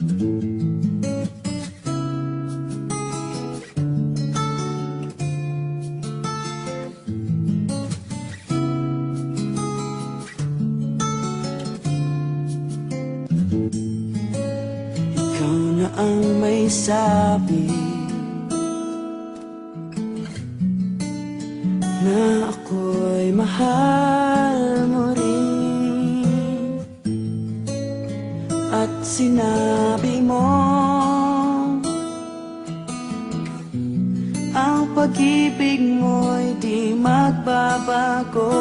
Ikaw na ang may sabi Na ako'y mahal mo sinabi mo? Ang pag-ibig mo'y di magbabago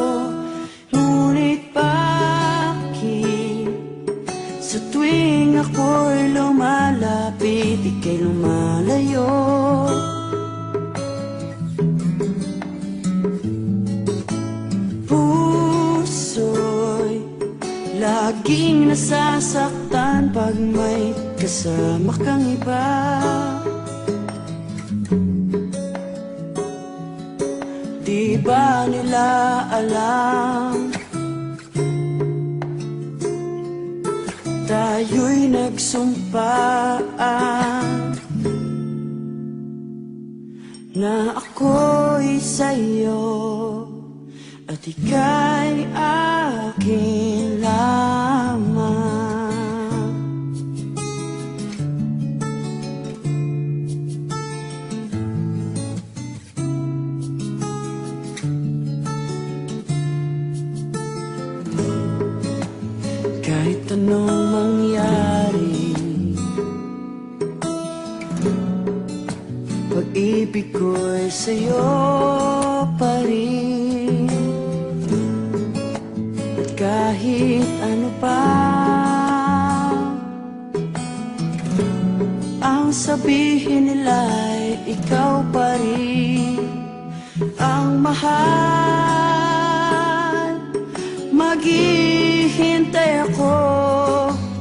Ngunit bakit? Sa tuwing ako'y lumalapit, ika'y lumalayo. Puso'y laging nasasaktan pag may kasama kang iba. Di ba nila alam? Tayo'y nagsumpaan Na ako'y sa'yo At ika'y akin anong mangyari? Pag-ibig ko'y sa'yo pa rin. At kahit ano pa Ang sabihin nila'y ikaw pa rin. Ang mahal Maghihintay ako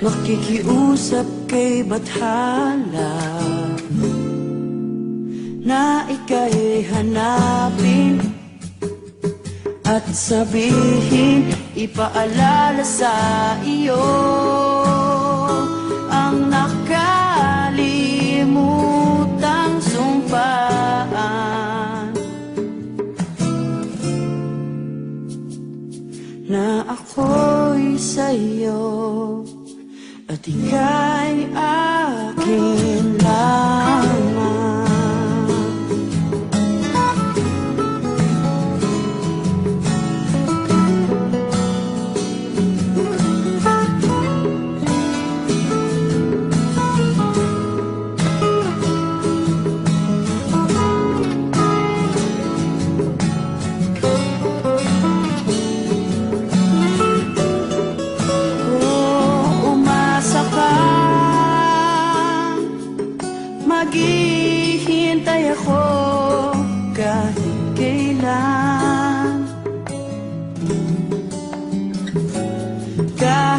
Makikiusap kay Bathala Na ika'y hanapin At sabihin Ipaalala sa iyo Ang nakalimutang sumpaan. Na ako'y sa'yo at ika'y akin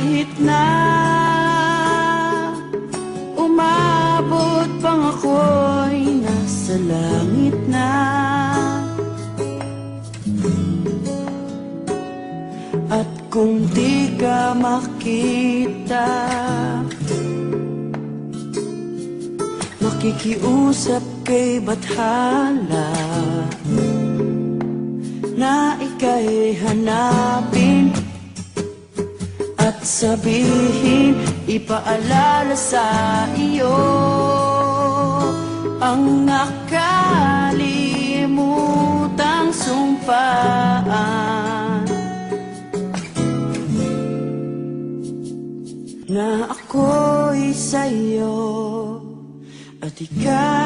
Kahit na umabot pang ako'y nasa langit na. At kung di ka makita Makikiusap kay Bathala Na ika'y hanapin sabihin Ipaalala sa iyo Ang nakalimutang sumpaan. Na ako'y sa'yo at akin